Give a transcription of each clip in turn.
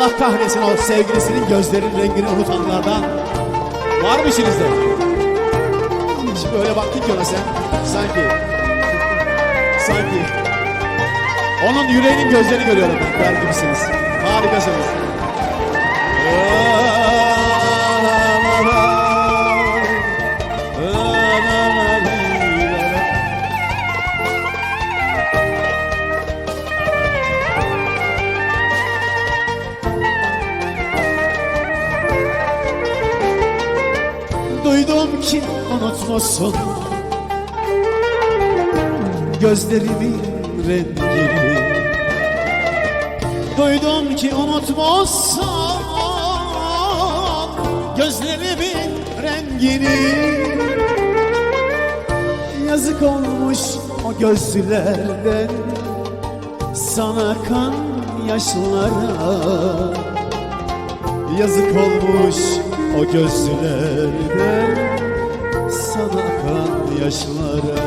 Allah kahretsin o sevgilisinin gözlerinin rengini unutanlardan. Var mı içinizde? Şimdi öyle baktın ki ona sen. Sanki. Sanki. Onun yüreğinin gözlerini görüyorum ben. Der gibisiniz. Harikasınız. Duydum ki unutmuşsun. Gözlerimin rengini Duydum ki unutmuşsun. Gözlerimin rengini. Yazık olmuş o gözlerden Sana kan yaşlara Yazık olmuş o gözlerden Sana kan yaşlara.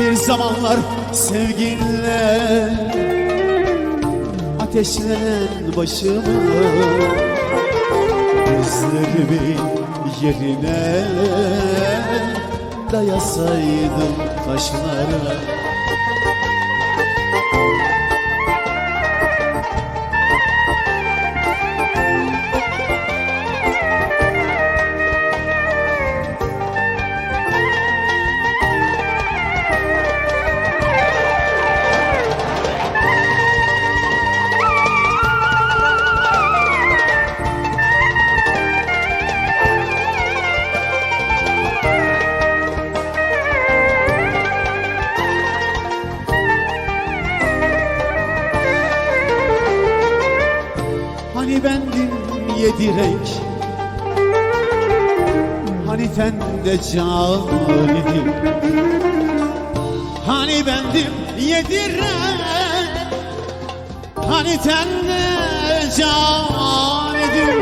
Bir zamanlar sevginle Ateşlenen başımı Gözlerimin yerine Dayasaydım taşlara bendim yedi renk. Hani tende can idim Hani bendim yedi renk. Hani tende can idim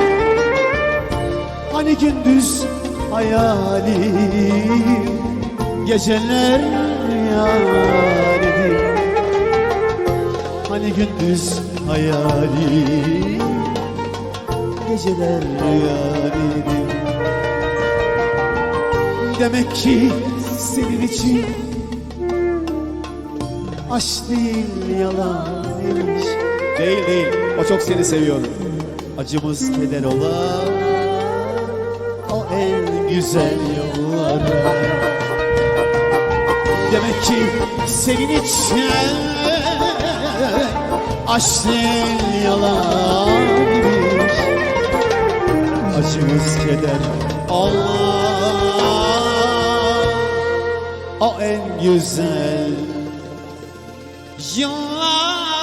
Hani gündüz hayalim Geceler yarim Hani gündüz hayalim Geceler yarim Demek ki senin için Aşk değil yalanmış Değil değil. O çok seni seviyor. Acımız keder olan O en güzel yollara. Demek ki senin için Aşk değil yalanmış Acımız keder. Allah O en güzel. Yıllar